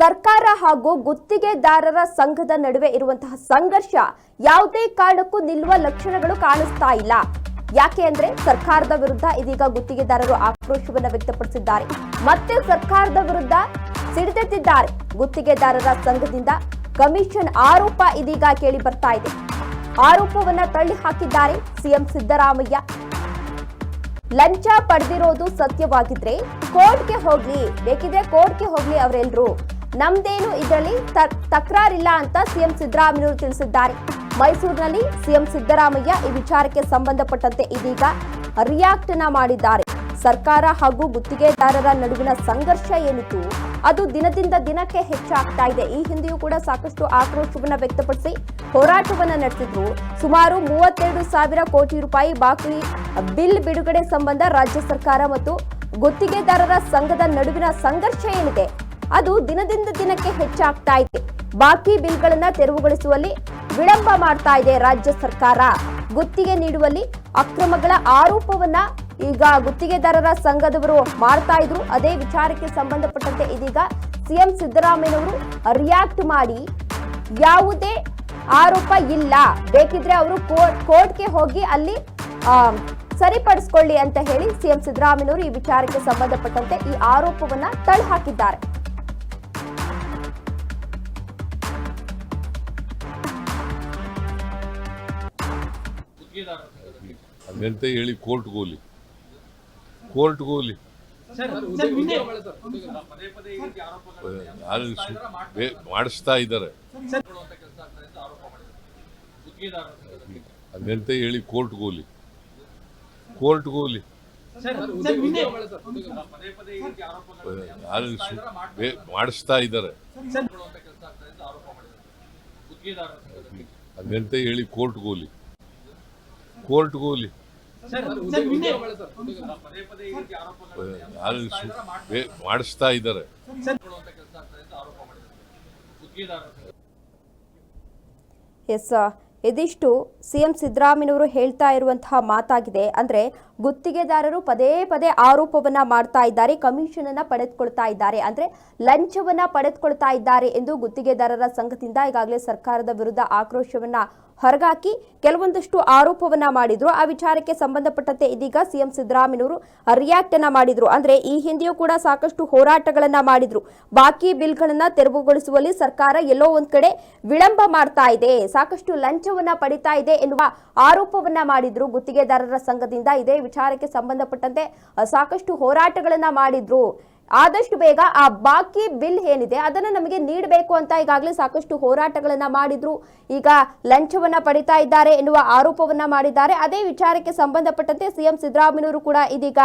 ಸರ್ಕಾರ ಹಾಗೂ ಗುತ್ತಿಗೆದಾರರ ಸಂಘದ ನಡುವೆ ಇರುವಂತಹ ಸಂಘರ್ಷ ಯಾವುದೇ ಕಾರಣಕ್ಕೂ ನಿಲ್ಲುವ ಲಕ್ಷಣಗಳು ಕಾಣಿಸ್ತಾ ಇಲ್ಲ. ಯಾಕೆ ಅಂದ್ರೆ ಸರ್ಕಾರದ ವಿರುದ್ಧ ಇದೀಗ ಗುತ್ತಿಗೆದಾರರು ಆಕ್ರೋಶವನ್ನ ವ್ಯಕ್ತಪಡಿಸಿದ್ದಾರೆ. ಮತ್ತೆ ಸರ್ಕಾರದ ವಿರುದ್ಧ ಸಿಡಿದೆದ್ದಿದ್ದಾರೆ ಗುತ್ತಿಗೆದಾರರ ಸಂಘದಿಂದ ಕಮಿಷನ್ ಆರೋಪ ಇದೀಗ ಕೇಳಿ ಬರ್ತಾ ಇದೆ. ಆರೋಪವನ್ನ ತಳ್ಳಿ ಹಾಕಿದ್ದಾರೆ ಸಿಎಂ ಸಿದ್ದರಾಮಯ್ಯ. ಲಂಚ ಪಡೆದಿರೋದು ಸತ್ಯವಾಗಿದ್ರೆ ಕೋರ್ಟ್ಗೆ ಹೋಗ್ಲಿ, ಬೇಕಿದ್ರೆ ಕೋರ್ಟ್ಗೆ ಹೋಗ್ಲಿ ಅವರೆಲ್ಲರೂ ನಮ್ದೇನು ಇದರಲ್ಲಿ ತಕರಾರಿಲ್ಲ ಅಂತ ಸಿಎಂ ಸಿದ್ದರಾಮಯ್ಯವರು ತಿಳಿಸಿದ್ದಾರೆ. ಮೈಸೂರಿನಲ್ಲಿ ಸಿಎಂ ಸಿದ್ದರಾಮಯ್ಯ ಈ ವಿಚಾರಕ್ಕೆ ಸಂಬಂಧಪಟ್ಟಂತೆ ಇದೀಗ ರಿಯಾಕ್ಟ್ನ ಮಾಡಿದ್ದಾರೆ. ಸರ್ಕಾರ ಹಾಗೂ ಗುತ್ತಿಗೆದಾರರ ನಡುವಿನ ಸಂಘರ್ಷ ಏನಿತ್ತು, ಅದು ದಿನದಿಂದ ದಿನಕ್ಕೆ ಹೆಚ್ಚಾಗ್ತಾ ಇದೆ. ಈ ಹಿಂದೆಯೂ ಕೂಡ ಸಾಕಷ್ಟು ಆಕ್ರೋಶವನ್ನ ವ್ಯಕ್ತಪಡಿಸಿ ಹೋರಾಟವನ್ನ ನಡೆಸಿದ್ರು. ಸುಮಾರು ಮೂವತ್ತೆರಡು ಸಾವಿರ ಕೋಟಿ ರೂಪಾಯಿ ಬಾಕಿ ಬಿಲ್ ಬಿಡುಗಡೆ ಸಂಬಂಧ ರಾಜ್ಯ ಸರ್ಕಾರ ಮತ್ತು ಗುತ್ತಿಗೆದಾರರ ಸಂಘದ ನಡುವಿನ ಸಂಘರ್ಷ ಏನಿದೆ ಅದು ದಿನದಿಂದ ದಿನಕ್ಕೆ ಹೆಚ್ಚಾಗ್ತಾ ಇದೆ. ಬಾಕಿ ಬಿಲ್ಗಳನ್ನ ತೆರವುಗೊಳಿಸುವಲ್ಲಿ ವಿಳಂಬ ಮಾಡ್ತಾ ಇದೆ ರಾಜ್ಯ ಸರ್ಕಾರ. ಗುತ್ತಿಗೆ ನೀಡುವಲ್ಲಿ ಅಕ್ರಮಗಳ ಆರೋಪವನ್ನ ಈಗ ಗುತ್ತಿಗೆದಾರರ ಸಂಘದವರು ಮಾಡ್ತಾ ಇದ್ರು. ಅದೇ ವಿಚಾರಕ್ಕೆ ಸಂಬಂಧಪಟ್ಟಂತೆ ಇದೀಗ ಸಿಎಂ ಸಿದ್ದರಾಮಯ್ಯನವರು ರಿಯಾಕ್ಟ್ ಮಾಡಿ ಯಾವುದೇ ಆರೋಪ ಇಲ್ಲ. ಬೇಕಿದ್ರೆ ಅವರು ಕೋರ್ಟ್ಗೆ ಹೋಗಿ ಅಲ್ಲಿ ಸರಿಪಡಿಸ್ಕೊಳ್ಳಿ ಅಂತ ಹೇಳಿ ಸಿಎಂ ಸಿದ್ದರಾಮಯ್ಯನವರು ಈ ವಿಚಾರಕ್ಕೆ ಸಂಬಂಧಪಟ್ಟಂತೆ ಈ ಆರೋಪವನ್ನ ತಳ್ಳಿಹಾಕಿದ್ದಾರೆ ಹಂಗಂತ ಹೇಳಿ ಕೋರ್ಟ್ ಹೋಗ್ಲಿ. ಕೋರ್ಟ್ ಬೇ- ಮಾಡಿಸ್ತಾ ಇದ್ದಾರೆ. ಅದೆಂತ ಹೇಳಿ ಕೋರ್ಟ್ ಹೋಗ್ಲಿ. ಕೋರ್ಟ್ ಬೇ- ಮಾಡಿಸ್ತಾ ಇದ್ದಾರೆ. ಅದೆಂತ ಹೇಳಿ ಕೋರ್ಟ್ ಹೋಗ್ಲಿ. ಕೋರ್ಟ್ಗೆ ಹೋಗ್ಲಿ. ಮಾಡಿಸ್ತಾ ಇದ್ದಾರೆ. ಎಸ್ ಇದಿಷ್ಟು ಸಿಎಂ ಸಿದ್ದರಾಮಯ್ಯನವರು ಹೇಳ್ತಾ ಇರುವಂತಹ ಮಾತಾಗಿದೆ. ಅಂದ್ರೆ ಗುತ್ತಿಗೆದಾರರು ಪದೇ ಪದೇ ಆರೋಪವನ್ನ ಮಾಡ್ತಾ ಇದ್ದಾರೆ ಕಮಿಷನ್ ಅನ್ನ ಪಡೆದುಕೊಳ್ತಾ ಇದ್ದಾರೆ. ಅಂದ್ರೆ ಲಂಚವನ್ನ ಪಡೆದುಕೊಳ್ತಾ ಇದ್ದಾರೆ ಎಂದು ಗುತ್ತಿಗೆದಾರರ ಸಂಘದಿಂದ ಈಗಾಗಲೇ ಸರ್ಕಾರದ ವಿರುದ್ಧ ಆಕ್ರೋಶವನ್ನ ಹೊರಗಾಕಿ ಕೆಲವೊಂದಷ್ಟು ಆರೋಪವನ್ನ ಮಾಡಿದ್ರು. ಆ ವಿಚಾರಕ್ಕೆ ಸಂಬಂಧಪಟ್ಟಂತೆ ಇದೀಗ ಸಿಎಂ ಸಿದ್ದರಾಮಯ್ಯನವರು ರಿಯಾಕ್ಟ್ ಅನ್ನ ಮಾಡಿದ್ರು. ಅಂದ್ರೆ ಈ ಹಿಂದೆಯೂ ಕೂಡ ಸಾಕಷ್ಟು ಹೋರಾಟಗಳನ್ನ ಮಾಡಿದ್ರು. ಬಾಕಿ ಬಿಲ್ಗಳನ್ನ ತೆರವುಗೊಳಿಸುವಲ್ಲಿ ಸರ್ಕಾರ ಎಲ್ಲೋ ಒಂದ್ ಕಡೆ ವಿಳಂಬ ಮಾಡ್ತಾ ಇದೆ, ಸಾಕಷ್ಟು ಲಂಚವನ್ನ ಪಡಿತಾ ಇದೆ ಎನ್ನುವ ಆರೋಪವನ್ನ ಮಾಡಿದ್ರು ಗುತ್ತಿಗೆದಾರರ ಸಂಘದಿಂದ ಇದೇ ವಿಚಾರಕ್ಕೆ ಸಂಬಂಧಪಟ್ಟಂತೆ ಸಾಕಷ್ಟು ಹೋರಾಟಗಳನ್ನ ಮಾಡಿದ್ರು. ಆದಷ್ಟು ಬೇಗ ಆ ಬಾಕಿ ಬಿಲ್ ಏನಿದೆ ಅದನ್ನ ನಮಗೆ ನೀಡಬೇಕು ಅಂತ ಈಗಾಗಲೇ ಸಾಕಷ್ಟು ಹೋರಾಟಗಳನ್ನ ಮಾಡಿದ್ರು. ಈಗ ಲಂಚವನ್ನ ಪಡಿತಾ ಇದ್ದಾರೆ ಎನ್ನುವ ಆರೋಪವನ್ನ ಮಾಡಿದ್ದಾರೆ. ಅದೇ ವಿಚಾರಕ್ಕೆ ಸಂಬಂಧಪಟ್ಟಂತೆ ಸಿಎಂ ಸಿದ್ದರಾಮಯ್ಯವರು ಕೂಡ ಇದೀಗ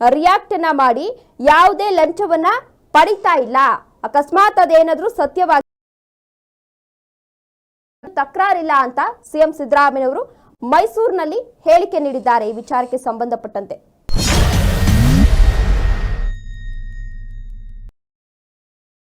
ರಿಯಾಕ್ಟ್ ಅನ್ನ ಮಾಡಿ, ಯಾವುದೇ ಲಂಚವನ್ನ ಪಡಿತಾ ಇಲ್ಲ. ಅಕಸ್ಮಾತ್ ಅದೇನಾದ್ರೂ ಸತ್ಯವಾಗಿ ತಕರಾರಿಲ್ಲ ಅಂತ ಸಿಎಂ ಸಿದ್ದರಾಮಯ್ಯನವರು ಮೈಸೂರಿನಲ್ಲಿ ಹೇಳಿಕೆ ನೀಡಿದ್ದಾರೆ ಈ ವಿಚಾರಕ್ಕೆ ಸಂಬಂಧಪಟ್ಟಂತೆ.